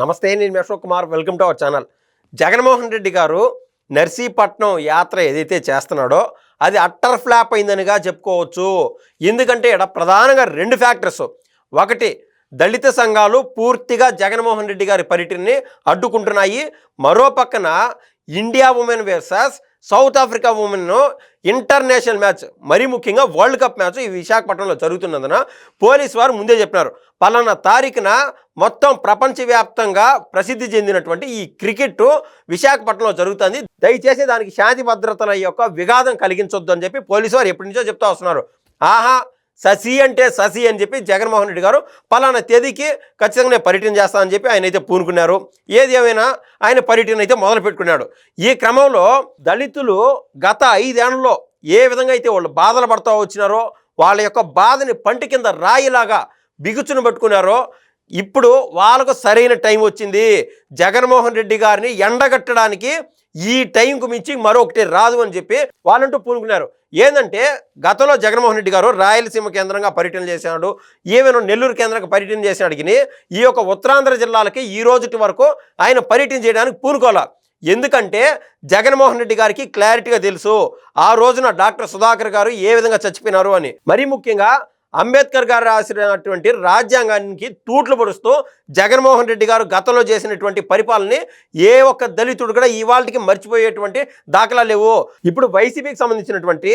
నమస్తే నేను Ashok Kumar. Welcome to our channel. Jaganmohan Reddy గారు నర్సీపట్నం యాత్ర ఏదైతే చేస్తున్నాడో అది అట్టర్ ఫ్లాప్ అయిందనిగా చెప్పుకోవచ్చు. ఎందుకంటే ఇక్కడ ప్రధానంగా రెండు ఫ్యాక్టర్స్. ఒకటి దళిత సంఘాలు పూర్తిగా జగన్మోహన్ రెడ్డి గారి పర్యటనని అడ్డుకుంటున్నాయి. మరో పక్కన India women versus South Africa women international match మరీ ముఖ్యంగా వరల్డ్ కప్ మ్యాచ్ ఈ విశాఖపట్నంలో జరుగుతున్నందున పోలీసు వారు ముందే చెప్పినారు. పలానా తారీఖున మొత్తం ప్రపంచవ్యాప్తంగా ప్రసిద్ధి చెందినటువంటి ఈ క్రికెట్ విశాఖపట్నంలో జరుగుతుంది. దయచేసి దానికి శాంతి భద్రతల యొక్క విఘాతం కలిగించొద్దు అని చెప్పి పోలీసు వారు ఎప్పటి నుంచో చెప్తా వస్తున్నారు. ఆహా శశి అంటే శశి అని చెప్పి జగన్మోహన్ రెడ్డి గారు పలానా తేదీకి ఖచ్చితంగా నేను పర్యటన చేస్తానని చెప్పి ఆయన అయితే పూనుకున్నారు. ఏది ఏమైనా ఆయన పర్యటన అయితే మొదలు పెట్టుకున్నాడు. ఈ క్రమంలో దళితులు గత ఐదేళ్ళలో ఏ విధంగా అయితే వాళ్ళు బాధలు పడుతూ వచ్చినారో వాళ్ళ యొక్క బాధని పంటి కింద రాయిలాగా బిగుచును పట్టుకున్నారో ఇప్పుడు వాళ్ళకు సరైన టైం వచ్చింది. జగన్మోహన్ రెడ్డి గారిని ఎండగట్టడానికి ఈ టైంకు మించి మరొకటి రాదు అని చెప్పి వాళ్ళంటూ పూనుకున్నారు. ఏంటంటే గతంలో జగన్మోహన్ రెడ్డి గారు రాయలసీమ కేంద్రంగా పర్యటన చేశాడు ఈవెన్ నెల్లూరు కేంద్రంగా పర్యటన చేసినాడికి ఈ యొక్క ఉత్తరాంధ్ర జిల్లాలకి ఈ రోజుటి వరకు ఆయన పర్యటన చేయడానికి పూనుకోవాలి. ఎందుకంటే జగన్మోహన్ రెడ్డి గారికి క్లారిటీగా తెలుసు ఆ రోజున డాక్టర్ సుధాకర్ గారు ఏ విధంగా చచ్చిపోయినారు అని. మరీ ముఖ్యంగా అంబేద్కర్ గారు రాసినటువంటి రాజ్యాంగానికి తూట్లు పొడుస్తూ జగన్మోహన్ రెడ్డి గారు గతంలో చేసినటువంటి పరిపాలనని ఏ ఒక్క దళితుడు కూడా ఇవాళకి మర్చిపోయేటువంటి దాఖలా లేవు. ఇప్పుడు వైసీపీకి సంబంధించినటువంటి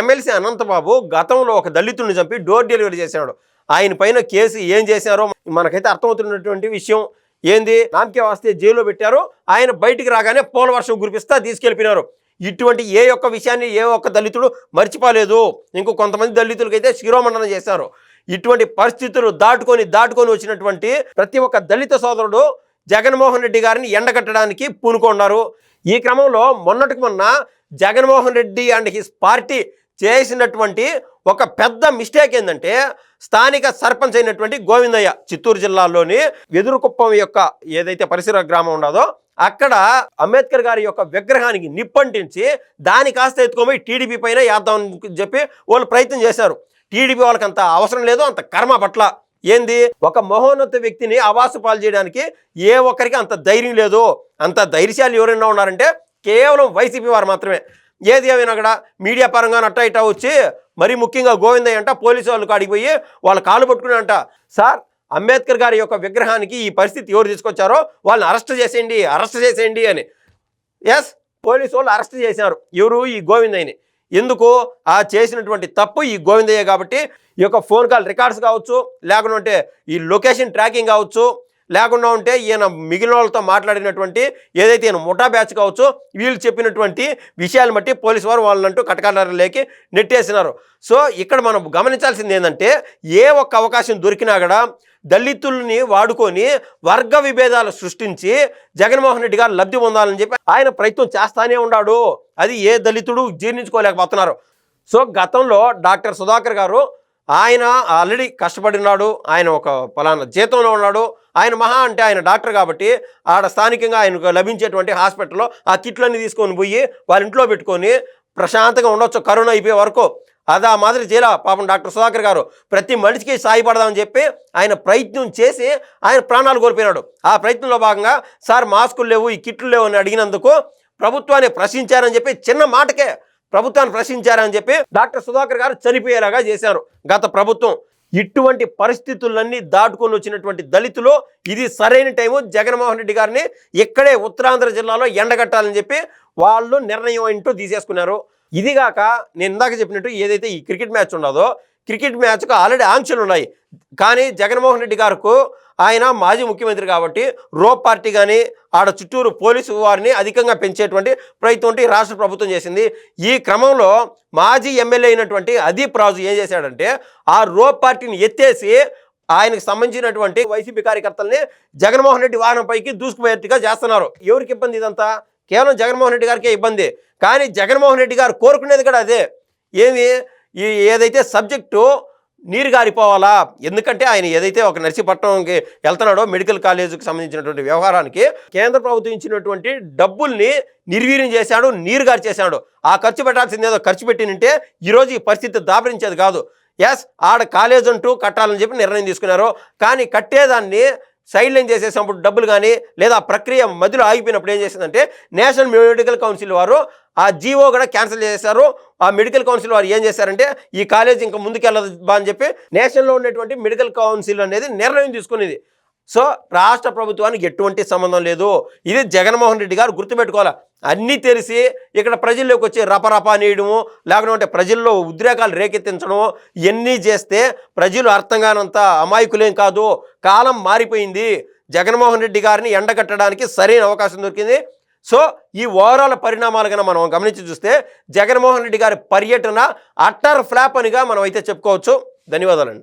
ఎమ్మెల్సీ అనంతబాబు గతంలో ఒక దళితుడిని చంపి డోర్ డెలివరీ చేశాడు. ఆయన పైన కేసు ఏం చేశారో మనకైతే అర్థమవుతున్నటువంటి విషయం ఏంది? నామకే వస్తే జైల్లో పెట్టారు. ఆయన బయటికి రాగానే పోల వర్షం కురిపిస్తా తీసుకెళ్ళిపోయినారు. ఇటువంటి ఏ ఒక్క విషయాన్ని ఏ ఒక్క దళితుడు మర్చిపోలేదు. ఇంకో కొంతమంది దళితులకైతే శిరోమండనం చేశారు. ఇటువంటి పరిస్థితులు దాటుకొని దాటుకొని వచ్చినటువంటి ప్రతి ఒక్క దళిత సోదరుడు జగన్మోహన్ రెడ్డి గారిని ఎండగట్టడానికి పూనుకున్నారు ఈ క్రమంలో మొన్నటికి మొన్న Jaganmohan Reddy and his party చేసినటువంటి ఒక పెద్ద మిస్టేక్ ఏంటంటే స్థానిక సర్పంచ్ అయినటువంటి గోవిందయ్య చిత్తూరు జిల్లాలోని వెదురుకుప్పం యొక్క ఏదైతే పరిసర గ్రామం ఉండదో అక్కడ అంబేద్కర్ గారి యొక్క విగ్రహానికి నిప్పంటించి దాని కాస్త ఎత్తుకోపోయి టీడీపీ పైన వేద్దామని చెప్పి వాళ్ళు ప్రయత్నం చేశారు. టీడీపీ వాళ్ళకి అంత అవసరం లేదు అంత కర్మ పట్ల. ఏంది? ఒక మహోన్నత వ్యక్తిని అవాసు పాలు చేయడానికి ఏ ఒక్కరికి అంత ధైర్యం లేదు. అంత ధైర్యశాలు ఎవరైనా ఉన్నారంటే కేవలం వైసీపీ వారు మాత్రమే. ఏది ఏమైనా అక్కడ మీడియా పరంగా అట్ట ఇట్టా వచ్చి మరీ ముఖ్యంగా గోవిందయ్య అంట పోలీసు వాళ్ళు కాడికి పోయి వాళ్ళు కాలు పట్టుకుని అంట సార్ అంబేద్కర్ గారి యొక్క విగ్రహానికి ఈ పరిస్థితి ఎవరు తీసుకొచ్చారో వాళ్ళని అరెస్ట్ చేసేయండి అరెస్ట్ చేసేయండి అని. ఎస్ పోలీసు వాళ్ళు అరెస్ట్ చేశారు. ఎవరు? ఈ గోవిందయ్యని. ఎందుకు? ఆ చేసినటువంటి తప్పు ఈ గోవిందయ్య కాబట్టి ఈ యొక్క ఫోన్ కాల్ రికార్డ్స్ కావచ్చు లేకుంటే ఈ లొకేషన్ ట్రాకింగ్ కావచ్చు లేకుండా ఉంటే ఈయన మిగిలిన వాళ్ళతో మాట్లాడినటువంటి ఏదైతే ఈయన ముఠా బ్యాచ్ కావచ్చు వీళ్ళు చెప్పినటువంటి విషయాలను బట్టి పోలీసు వారు వాళ్ళంటూ కటకాలకి నెట్టేసినారు. సో ఇక్కడ మనం గమనించాల్సింది ఏంటంటే ఏ ఒక్క అవకాశం దొరికినా కూడా దళితుల్ని వాడుకొని వర్గ విభేదాలు సృష్టించి జగన్మోహన్ రెడ్డి గారు లబ్ధి పొందాలని చెప్పి ఆయన ప్రయత్నం చేస్తానే ఉన్నాడు. అది ఏ దళితుడు జీర్ణించుకోలేకపోతున్నారు. సో గతంలో డాక్టర్ సుధాకర్ గారు ఆయన ఆల్రెడీ కష్టపడినాడు. ఆయన ఒక పలానా జీతంలో ఉన్నాడు. ఆయన మహా అంటే ఆయన డాక్టర్ కాబట్టి ఆడ స్థానికంగా ఆయనకు లభించేటువంటి హాస్పిటల్లో ఆ కిట్లన్నీ తీసుకొని పోయి వాళ్ళ ఇంట్లో పెట్టుకొని ప్రశాంతంగా ఉండొచ్చు. కరోనా అయిపోయే వరకు అది ఆ మాదిరి చేయాల? పాపం డాక్టర్ సుధాకర్ గారు ప్రతి మనిషికి సాయపడదామని చెప్పి ఆయన ప్రయత్నం చేసి ఆయన ప్రాణాలు కోల్పోయినాడు. ఆ ప్రయత్నంలో భాగంగా సార్ మాస్కులు లేవు ఈ కిట్లు లేవు అని అడిగినందుకు ప్రభుత్వాన్ని ప్రశ్నించారని చెప్పి చిన్న మాటకే ప్రభుత్వాన్ని ప్రశ్నించారని చెప్పి డాక్టర్ సుధాకర్ గారు చనిపోయేలాగా చేశారు. గత ప్రభుత్వం ఇటువంటి పరిస్థితులన్నీ దాటుకొని వచ్చినటువంటి దళితులు ఇది సరైన టైము జగన్మోహన్ రెడ్డి గారిని ఇక్కడే ఉత్తరాంధ్ర జిల్లాలో ఎండగట్టాలని చెప్పి వాళ్ళు నిర్ణయం ఏంటో తీసేసుకున్నారు. ఇదిగాక నేను ఇందాక చెప్పినట్టు ఏదైతే ఈ క్రికెట్ మ్యాచ్ ఉన్నదో క్రికెట్ మ్యాచ్కు ఆల్రెడీ ఆంక్షలు ఉన్నాయి. కానీ జగన్మోహన్ రెడ్డి గారికి ఆయన మాజీ ముఖ్యమంత్రి కాబట్టి రోప్ పార్టీ కానీ ఆడ చుట్టూరు పోలీసు వారిని అధికంగా పెంచేటువంటి ప్రయత్నం రాష్ట్ర ప్రభుత్వం చేసింది. ఈ క్రమంలో మాజీ ఎమ్మెల్యే అయినటువంటి అదీప్ రాజు ఏం చేశాడంటే ఆ రోప్ పార్టీని ఎత్తేసి ఆయనకు సంబంధించినటువంటి వైసీపీ కార్యకర్తల్ని జగన్మోహన్ రెడ్డి వాహనంపైకి దూసుకుపోయేట్టుగా చేస్తున్నారు. ఎవరికి ఇబ్బంది ఇదంతా? కేవలం జగన్మోహన్ రెడ్డి గారికే ఇబ్బంది. కానీ జగన్మోహన్ రెడ్డి గారు కోరుకునేది కూడా అదే. ఏమి? ఈ ఏదైతే సబ్జెక్టు నీరు గారిపోవాలా? ఎందుకంటే ఆయన ఏదైతే ఒక నర్సీపట్నంకి వెళ్తున్నాడో మెడికల్ కాలేజీకి సంబంధించినటువంటి వ్యవహారానికి కేంద్ర ప్రభుత్వం ఇచ్చినటువంటి డబ్బుల్ని నిర్వీర్యం చేశాడు నీరు గారి చేశాడు ఆ ఖర్చు పెట్టాల్సింది ఏదో ఖర్చు పెట్టినంటే ఈరోజు ఈ పరిస్థితి దాపరించేది కాదు. ఎస్ ఆడ కాలేజ్ అంటూ కట్టాలని చెప్పి నిర్ణయం తీసుకున్నారు. కానీ కట్టేదాన్ని సైడ్ లైన్ చేసేసినప్పుడు డబ్బులు కానీ లేదా ప్రక్రియ మధ్యలో ఆగిపోయినప్పుడు ఏం చేసిందంటే నేషనల్ మెడికల్ కౌన్సిల్ వారు ఆ జీవో కూడా క్యాన్సిల్ చేశారు. ఆ మెడికల్ కౌన్సిల్ వారు ఏం చేశారంటే ఈ కాలేజ్ ఇంకా ముందుకెళ్ళదు బా అని చెప్పి నేషనల్లో ఉన్నటువంటి మెడికల్ కౌన్సిల్ అనేది నిర్ణయం తీసుకునేది. సో రాష్ట్ర ప్రభుత్వానికి ఎటువంటి సంబంధం లేదు. ఇది జగన్మోహన్ రెడ్డి గారు గుర్తుపెట్టుకోవాలి. అన్నీ తెలిసి ఇక్కడ ప్రజల్లోకి వచ్చి రపరపా నీయడము లేకుంటే ప్రజల్లో ఉద్రేకాలు రేకెత్తించడము ఇవన్నీ చేస్తే ప్రజలు అర్థం కానంత అమాయకులేం కాదు. కాలం మారిపోయింది. జగన్మోహన్ రెడ్డి గారిని ఎండగట్టడానికి సరైన అవకాశం దొరికింది. సో ఈ ఓవరాల్ పరిణామాలు కనుక మనం గమనించి చూస్తే జగన్మోహన్ రెడ్డి గారి పర్యటన అట్టర్ ఫ్లాప్ అనిగా మనం అయితే చెప్పుకోవచ్చు. ధన్యవాదాలండి.